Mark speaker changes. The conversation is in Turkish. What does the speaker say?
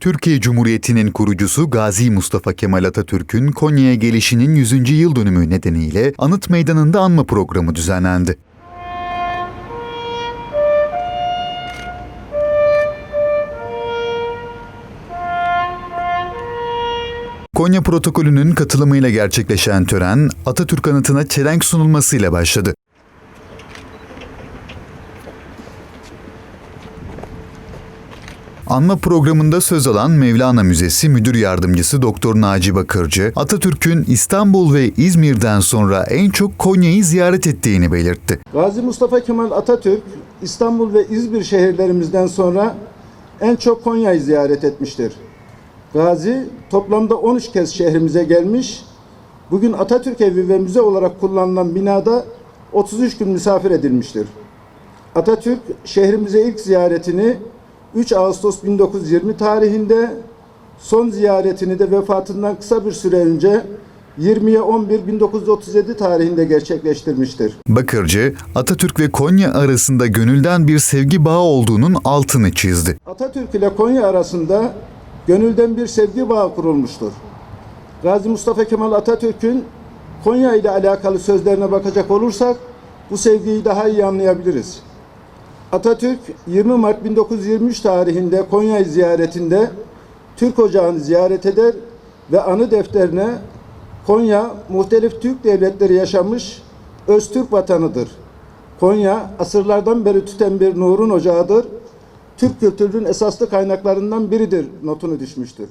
Speaker 1: Türkiye Cumhuriyeti'nin kurucusu Gazi Mustafa Kemal Atatürk'ün Konya'ya gelişinin 100. yıl dönümü nedeniyle Anıt Meydanı'nda anma programı düzenlendi. Konya protokolünün katılımıyla gerçekleşen tören Atatürk anıtına çelenk sunulmasıyla başladı. Anma programında söz alan Mevlana Müzesi Müdür Yardımcısı Doktor Naci Bakırcı, Atatürk'ün İstanbul ve İzmir'den sonra en çok Konya'yı ziyaret ettiğini belirtti.
Speaker 2: Gazi Mustafa Kemal Atatürk İstanbul ve İzmir şehirlerimizden sonra en çok Konya'yı ziyaret etmiştir. Gazi toplamda 13 kez şehrimize gelmiş. Bugün Atatürk Evi ve müze olarak kullanılan binada 33 gün misafir edilmiştir. Atatürk şehrimize ilk ziyaretini 3 Ağustos 1920 tarihinde, son ziyaretini de vefatından kısa bir süre önce 20'ye 11 1937 tarihinde gerçekleştirmiştir.
Speaker 1: Bakırcı, Atatürk ve Konya arasında gönülden bir sevgi bağı olduğunun altını çizdi.
Speaker 2: Atatürk ile Konya arasında gönülden bir sevgi bağı kurulmuştur. Gazi Mustafa Kemal Atatürk'ün Konya ile alakalı sözlerine bakacak olursak bu sevgiyi daha iyi anlayabiliriz. Atatürk 20 Mart 1923 tarihinde Konya'yı ziyaretinde Türk Ocağı'nı ziyaret eder ve anı defterine Konya muhtelif Türk devletleri yaşamış Öztürk vatanıdır. Konya asırlardan beri tüten bir nurun ocağıdır. Türk kültürünün esaslı kaynaklarından biridir notunu düşmüştür.